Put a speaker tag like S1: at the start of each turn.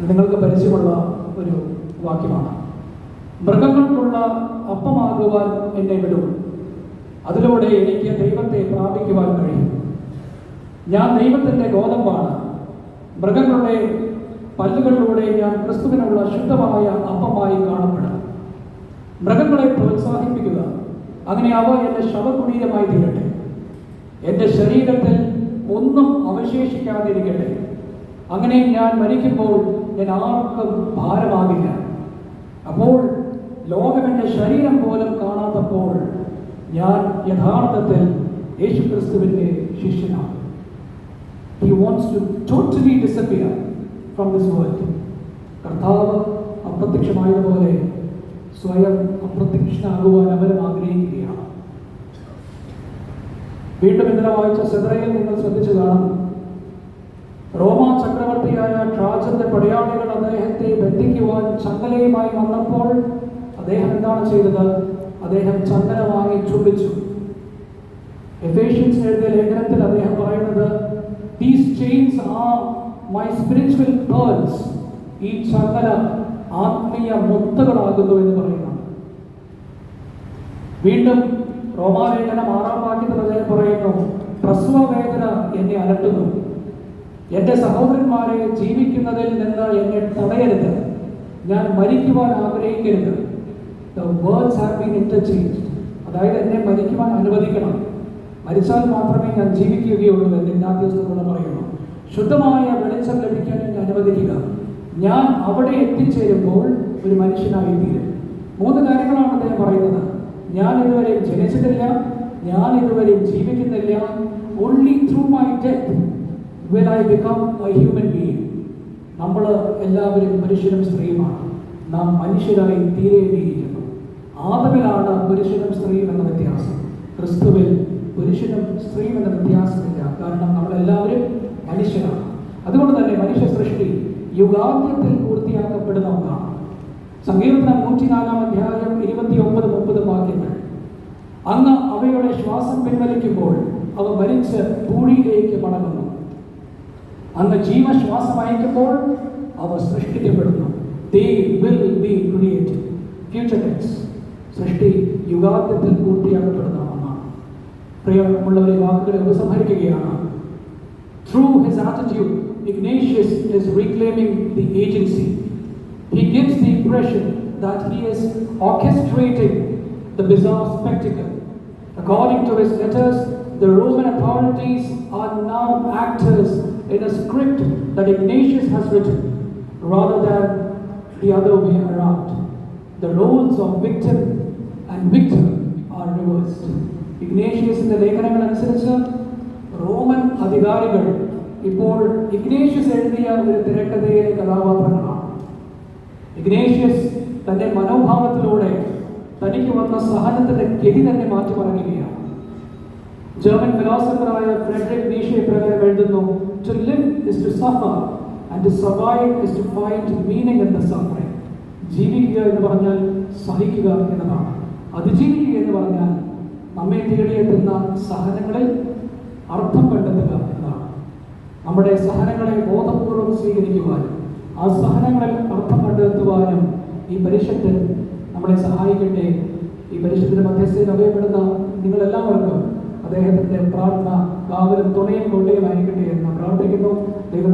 S1: നിങ്ങൾക്ക് പരിചയമുള്ള ഒരു വാക്യമാണ്. മൃഗങ്ങൾക്കുള്ള അപ്പമാകുവാൻ എന്നെ വിടും. അതിലൂടെ എനിക്ക് ദൈവത്തെ പ്രാപിക്കുവാൻ കഴിയും. ഞാൻ ദൈവത്തിന്റെ ഗോതമ്പാണ്. മൃഗങ്ങളുടെ പല്ലുകളിലൂടെ ഞാൻ ക്രിസ്തുവിനുള്ള ശുദ്ധമായ അപ്പമായി കാണപ്പെടും. മൃഗങ്ങളെ പ്രോത്സാഹിപ്പിക്കുക. അങ്ങനെ അവ എന്റെ ശവകുടീരമായി തീരട്ടെ. എന്റെ ശരീരത്തിൽ ഒന്നും അവശേഷിക്കാതിരിക്കട്ടെ. അങ്ങനെ ഞാൻ മരിക്കുമ്പോൾ ഞാൻ ആർക്കും ഭാരമാകില്ല അപ്പോൾ ലോകം എൻ്റെ ശരീരം പോലും കാണാത്തപ്പോൾ ഞാൻ യഥാർത്ഥത്തിൽ യേശു ക്രിസ്തുവിൻ്റെ ശിഷ്യനാണ് he wants to totally disappear from this world കർത്താവ് അപ്രത്യക്ഷമായതുപോലെ സ്വയം അപ്രത്യക്ഷനാകുവാൻ അവരും ആഗ്രഹിക്കുകയാണ് വീണ്ടും ഇന്നലെ വായിച്ച സെദ്രയിൽ നിങ്ങൾ ശ്രദ്ധിച്ചു കാണും റോമ ചക്രവർത്തിയായ ട്രാജന്റെ പടയാളികൾ അദ്ദേഹത്തെ ബന്ധിക്കുവാൻ ചങ്ങലയുമായി വന്നപ്പോൾ അദ്ദേഹം എന്താണ് ചെയ്തത്? അദ്ദേഹം ചങ്ങല വാങ്ങി ചുംബിച്ചു. എഫേഷ്യൻസ് എഴുതിയ ലേഖനത്തിൽ അദ്ദേഹം പറയുന്നത് these chains are my spiritual purse ഈ ചങ്ങല ആത്മീയ മുത്തകളാകുന്നു എന്ന് പറയുന്നു. വീണ്ടും റോമാലേഖനം ആറാം വാക്യത്തിൽ അദ്ദേഹം പറയുന്നു പ്രസവ വേദന എന്നെ അലട്ടുന്നു. എന്റെ സഹോദരന്മാരെ ജീവിക്കുന്നതിൽ നിന്ന് എന്നെ തടയരുത്. ഞാൻ മരിക്കുവാൻ ആഗ്രഹിക്കരുത്. ഹാവ് അതായത് എന്നെ മരിക്കുവാൻ അനുവദിക്കണം. മരിച്ചാൽ മാത്രമേ ഞാൻ ജീവിക്കുകയുള്ളൂ എന്ന് ഇന്നാദ്യസ്ഥത്തോട് പറയുന്നു. ശുദ്ധമായ വെളിച്ചം ലഭിക്കാൻ എന്നെ അനുവദിക്കുക. ഞാൻ അവിടെ എത്തിച്ചേരുമ്പോൾ ഒരു മനുഷ്യനായി തീരും. മൂന്ന് കാര്യങ്ങളാണ് അദ്ദേഹം പറയുന്നത്. ഞാൻ ഇതുവരെയും ജനിച്ചിട്ടില്ല. ഞാൻ ഇതുവരെയും ജീവിക്കുന്നില്ല. Only through my death when I become a human being നമ്മൾ എല്ലാവരും മനുഷ്യനും സ്ത്രീയുമാണ്. നാം മനുഷ്യരായി തീരേണ്ടിയിരിക്കുന്നു. ആദമിലാണ് പുരുഷനും സ്ത്രീയും എന്ന വ്യത്യാസം. ക്രിസ്തുവിൽ പുരുഷനും സ്ത്രീയും എന്ന വ്യത്യാസമില്ല. കാരണം നമ്മളെല്ലാവരും മനുഷ്യരാണ്. അതുകൊണ്ട് തന്നെ മനുഷ്യ സൃഷ്ടി യുഗാന്ത്യത്തിൽ പൂർത്തിയാക്കപ്പെടുന്ന ഒന്നാണ്. സങ്കീർത്തനം നൂറ്റിനാലാം അധ്യായം ഇരുപത്തി ഒമ്പത് മുപ്പത് വാക്യങ്ങൾ. അങ്ങ് അവയുടെ ശ്വാസം പിൻവലിക്കുമ്പോൾ അവ മരിച്ച് ഭൂമിയിലേക്ക് മടങ്ങുന്നു. അങ്ങ് ജീവശ്വാസം അയക്കുമ്പോൾ അവ സൃഷ്ടിക്കപ്പെടുന്നു they will be created future tense സൃഷ്ടി യുഗാന്ത്യത്തിൽ പൂർത്തിയാക്കപ്പെടുന്ന ഒന്നാണ് പ്രിയമുള്ളവരെ വാക്കുകളെ ഉപസംഹരിക്കുകയാണ് through his attitude Ignatius is reclaiming the agency. He gives the impression that he is orchestrating the bizarre spectacle. According to his letters, the Roman authorities are now actors in a script that Ignatius has written, rather than the other way around. The roles of victim and victor are reversed. ഇഗ്നേഷ്യസിന്റെ ലേഖനങ്ങൾ അനുസരിച്ച് Roman അധികാരികൾ ഇപ്പോൾ Ignatius എഴുതിയ ഒരു തിരക്കഥയിലെ കഥാപാത്രങ്ങളാണ് Ignatius തന്റെ മനോഭാവത്തിലൂടെ തനിക്ക് വന്ന സഹനത്തിന്റെ ഗതി തന്നെ മാറ്റിമറിക്കുകയാണ് ജർമ്മൻ ഫിലോസഫറായ ഫ്രെഡറിക് നീഷെ പ്രകാരം എഴുതുന്നു to live is to suffer, and to survive is to find meaning in the suffering. ജീവിക്കുക എന്ന് പറഞ്ഞാൽ സഹിക്കുക എന്നതാണ്. അതിജീവിക്കുക എന്ന് പറഞ്ഞാൽ നമ്മെ തേടിയെത്തുന്ന സഹനങ്ങളിൽ അർത്ഥം കണ്ടെത്തുക എന്നതാണ്. നമ്മുടെ സഹനങ്ങളെ ബോധപൂർവം സ്വീകരിക്കുവാനും ആ സഹനങ്ങളിൽ അർത്ഥം കണ്ടെത്തുവാനും ഈ പരിഷത്ത് നമ്മളെ സഹായിക്കട്ടെ. ഈ പരിഷത്തിന്റെ മധ്യസ്ഥയിൽ അറിയപ്പെടുന്ന നിങ്ങളെല്ലാവർക്കും അദ്ദേഹത്തിന്റെ പ്രാർത്ഥന കാവലും തുണയും കൊണ്ടയുമായിരിക്കട്ടെ എന്ന് പ്രാർത്ഥിക്കുന്നു ദൈവം